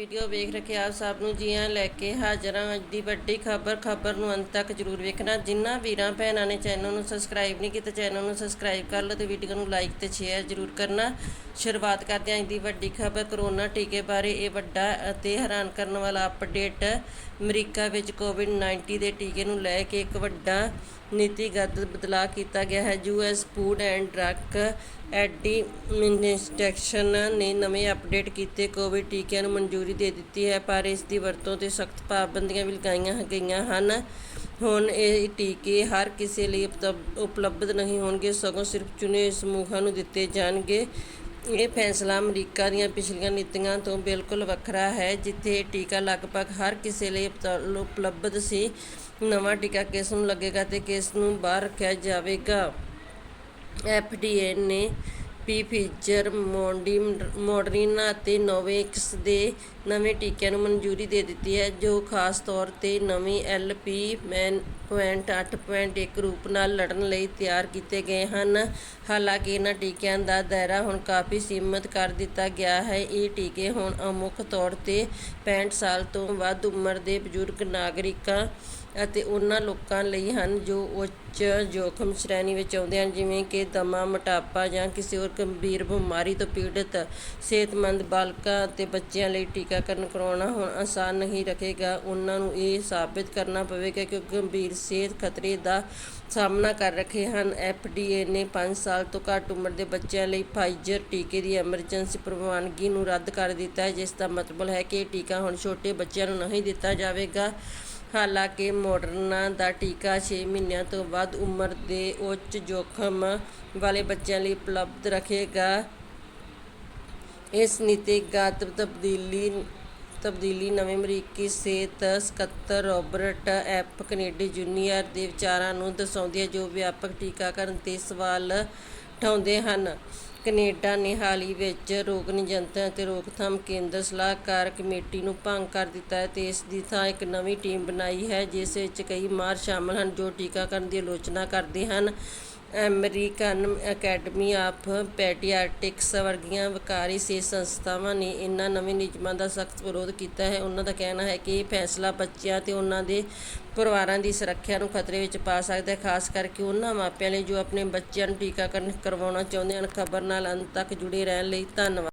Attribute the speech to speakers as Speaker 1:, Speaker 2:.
Speaker 1: Video ਵੇਖ ਰੱਖੇ ਆਪ ਸਭ ਨੂੰ ਜੀਆਂ ਲੈ ਕੇ ਹਾਜ਼ਰ। ਹਾਂ ਅੱਜ ਦੀ ਵੱਡੀ ਖਬਰ ਖਬਰ ਨੂੰ ਅੰਤ ਤੱਕ ਜਰੂਰ ਵੇਖਣਾ। ਜਿਨ੍ਹਾਂ ਵੀਰਾਂ ਭੈਣਾਂ ਨੇ ਚੈਨਲ ਨੂੰ ਸਬਸਕ੍ਰਾਈਬ ਨਹੀਂ ਕੀਤਾ, ਚੈਨਲ ਨੂੰ ਸਬਸਕ੍ਰਾਈਬ ਕਰ ਲਓ ਤੇ ਵੀਡੀਓ ਨੂੰ ਲਾਈਕ ਤੇ ਸ਼ੇਅਰ ਜਰੂਰ ਕਰਨਾ। ਸ਼ੁਰੂਆਤ ਕਰਦੇ ਹਾਂ ਅੱਜ ਦੀ ਵੱਡੀ ਖਬਰ, ਕਰੋਨਾ ਟੀਕੇ ਬਾਰੇ। ਇਹ ਵੱਡਾ ਅਤੇ ਹੈਰਾਨ ਕਰਨ ਵਾਲਾ ਅਪਡੇਟ ਅਮਰੀਕਾ ਵਿੱਚ ਕੋਵਿਡ-19 ਦੇ ਟੀਕੇ ਨੂੰ ਲੈ ਕੇ ਇੱਕ ਵੱਡਾ ਨੀਤੀਗਤ ਬਦਲਾਅ ਕੀਤਾ ਗਿਆ ਹੈ। US food and drug administration ਨੇ ਨਵੇਂ ਅਪਡੇਟ ਕੀਤੇ। ਕੋਵਿਡ ਟੀਕਿਆਂ ਨੂੰ ਮਨਜ਼ੂਰੀ ਦੇ ਦਿੱਤੀ ਹੈ, ਪਰ ਇਸ ਦੀ ਵਰਤੋਂ ਤੇ ਸਖਤ ਪਾਬੰਦੀਆਂ ਵੀ ਲਗਾਈਆਂ ਗਈਆਂ ਹਨ। ਹੁਣ ਇਹ ਟੀਕੇ ਹਰ ਕਿਸੇ ਲਈ ਉਪਲਬ- ਉਪਲਬਧ ਨਹੀਂ ਹੋਣਗੇ। ਸਗੋਂ ਸਿਰਫ ਚੁਣੇ ਸਮੂਹਾਂ ਨੂੰ ਦਿੱਤੇ ਜਾਣਗੇ। ਇਹ ਫੈਸਲਾ ਅਮਰੀਕਾ ਦੀਆਂ ਪਿਛਲੀਆਂ ਨੀਤੀਆਂ ਤੋਂ ਬਿਲਕੁਲ ਵੱਖਰਾ ਹੈ, ਜਿੱਥੇ ਟੀਕਾ ਲਗਭਗ ਹਰ ਕਿਸੇ ਲਈ ਉਪਤ- ਉਪਲਬਧ ਸੀ। ਨਵਾਂ ਟੀਕਾ ਕਿਸ ਨੂੰ ਲੱਗੇਗਾ ਤੇ ਕਿਸ ਨੂੰ ਬਾਹਰ ਰੱਖਿਆ ਜਾਵੇਗਾ? ਐਫਡੀਏ ਨੇ ਪੀ ਫੀਚਰ ਮੋਡੀ ਮੋਡਰੀਨਾ ਅਤੇ ਨੋਵੇਕਸ ਦੇ ਨਵੇਂ ਟੀਕਿਆਂ ਨੂੰ ਮਨਜ਼ੂਰੀ ਦੇ ਦਿੱਤੀ ਹੈ, ਜੋ ਖਾਸ ਤੌਰ ਤੇ ਨਵੀਂ ਐਲਪੀ ਮੈਨ ਪੁਆਇੰਟ 8.1 ਰੂਪ ਨਾਲ ਲੜਨ ਲਈ ਤਿਆਰ ਕੀਤੇ ਗਏ ਹਨ। ਹਾਲਾਂਕਿ ਇਹਨਾਂ ਟੀਕਿਆਂ ਦਾ ਦਾਇਰਾ ਹੁਣ ਕਾਫੀ ਸੀਮਿਤ ਕਰ ਦਿੱਤਾ ਗਿਆ ਹੈ। ਇਹ ਟੀਕੇ ਹੁਣ ਅਮੁੱਖ ਤੌਰ ਤੇ 65 ਸਾਲ ਤੋਂ ਵੱਧ ਉਮਰ ਦੇ ਬਜ਼ੁਰਗ ਨਾਗਰਿਕਾਂ ਅਤੇ ਉਹਨਾਂ ਲੋਕਾਂ ਲਈ ਹਨ ਜੋ ਉੱਚ ਜੋਖਮ ਸ਼੍ਰੇਣੀ ਵਿੱਚ ਆਉਂਦੇ ਹਨ, ਜਿਵੇਂ ਕਿ ਦਮਾ, ਮੋਟਾਪਾ ਜਾਂ ਕਿਸੇ ਹੋਰ ਗੰਭੀਰ ਬਿਮਾਰੀ ਤੋਂ ਪੀੜਤ, ਸਿਹਤਮੰਦ ਬਾਲਕਾਂ ਅਤੇ ਬੱਚਿਆਂ ਲਈ ਟੀਕਾਕਰਨ ਕਰਵਾਉਣਾ ਹੁਣ ਆਸਾਨ ਨਹੀਂ ਰੱਖੇਗਾ। ਉਹਨਾਂ ਨੂੰ ਇਹ ਸਾਬਿਤ ਕਰਨਾ ਪਵੇਗਾ ਕਿ ਉਹ ਗੰਭੀਰ ਸਿਹਤ ਖਤਰੇ ਦਾ ਸਾਹਮਣਾ ਕਰ ਰਹੇ ਹਨ। ਐਫ ਡੀ ਏ ਨੇ ਪੰਜ ਸਾਲ ਤੋਂ ਘੱਟ ਉਮਰ ਦੇ ਬੱਚਿਆਂ ਲਈ ਫਾਈਜ਼ਰ ਟੀਕੇ ਦੀ ਐਮਰਜੈਂਸੀ ਪ੍ਰਵਾਨਗੀ ਨੂੰ ਰੱਦ ਕਰ ਦਿੱਤਾ ਹੈ, ਜਿਸ ਦਾ ਮਤਲਬ ਹੈ ਕਿ ਇਹ ਟੀਕਾ ਹੁਣ ਛੋਟੇ ਬੱਚਿਆਂ ਨੂੰ ਨਹੀਂ ਦਿੱਤਾ ਜਾਵੇਗਾ। ਹਾਲਾਂਕਿ ਮੋਡਰਨਾ ਦਾ ਟੀਕਾ ਛੇ ਮਹੀਨਿਆਂ ਤੋਂ ਵੱਧ ਉਮਰ ਦੇ ਉੱਚ ਜੋਖਮ ਵਾਲੇ ਬੱਚਿਆਂ ਲਈ ਉਪਲਬਧ ਰੱਖੇਗਾ। ਇਸ ਨੀਤੀਗਤ ਤਬਦੀਲੀ ਤਬਦੀਲੀ ਨਵੇਂ ਅਮਰੀਕੀ ਸਿਹਤ ਸਕੱਤਰ ਰੋਬਰਟ ਐਪ ਕੈਨੇਡੀ ਜੂਨੀਅਰ ਦੇ ਵਿਚਾਰਾਂ ਨੂੰ ਦਰਸਾਉਂਦੀ ਹੈ ਜੋ ਵਿਆਪਕ ਟੀਕਾਕਰਨ ਤੇ ਸਵਾਲ ਉਠਾਉਂਦੇ ਹਨ। ਕਨੇਡਾ ਨੇ ਹਾਲ ਹੀ ਵਿੱਚ ਰੋਗ ਨਿਯੰਤਰਣ ਅਤੇ ਰੋਕਥਾਮ ਕੇਂਦਰ ਸਲਾਹਕਾਰ ਕਮੇਟੀ ਨੂੰ ਭੰਗ ਕਰ ਦਿੱਤਾ ਹੈ ਅਤੇ ਇਸ ਦੀ ਥਾਂ ਇੱਕ ਨਵੀਂ ਟੀਮ ਬਣਾਈ ਹੈ, ਜਿਸ ਵਿੱਚ ਕਈ ਮਾਹਰ ਸ਼ਾਮਲ ਹਨ ਜੋ ਟੀਕਾਕਰਨ ਦੀ ਆਲੋਚਨਾ ਕਰਦੇ ਹਨ। ਅਮਰੀਕਨ ਅਕੈਡਮੀ ਆਫ ਪੈਡੀਆਟ੍ਰਿਕਸ ਵਰਗੀਆਂ ਵਕਾਰੀ ਸਿਹਤ ਸੰਸਥਾਵਾਂ ਨੇ ਇਹਨਾਂ ਨਵੇਂ ਨਿਯਮਾਂ ਦਾ ਸਖਤ ਵਿਰੋਧ ਕੀਤਾ ਹੈ। ਉਹਨਾਂ ਦਾ ਕਹਿਣਾ ਹੈ ਕਿ ਇਹ ਫੈਸਲਾ ਬੱਚਿਆਂ ਅਤੇ ਉਹਨਾਂ ਦੇ ਪਰਿਵਾਰਾਂ ਦੀ ਸੁਰੱਖਿਆ ਨੂੰ ਖਤਰੇ ਵਿੱਚ ਪਾ ਸਕਦਾ ਹੈ, ਖਾਸ ਕਰਕੇ ਉਹਨਾਂ ਮਾਪਿਆਂ ਲਈ ਜੋ ਆਪਣੇ ਬੱਚਿਆਂ ਨੂੰ ਟੀਕਾਕਰਨ ਕਰਵਾਉਣਾ ਚਾਹੁੰਦੇ ਹਨ। ਖਬਰ ਨਾਲ ਅੰਤ ਤੱਕ ਜੁੜੇ ਰਹਿਣ ਲਈ ਧੰਨਵਾਦ।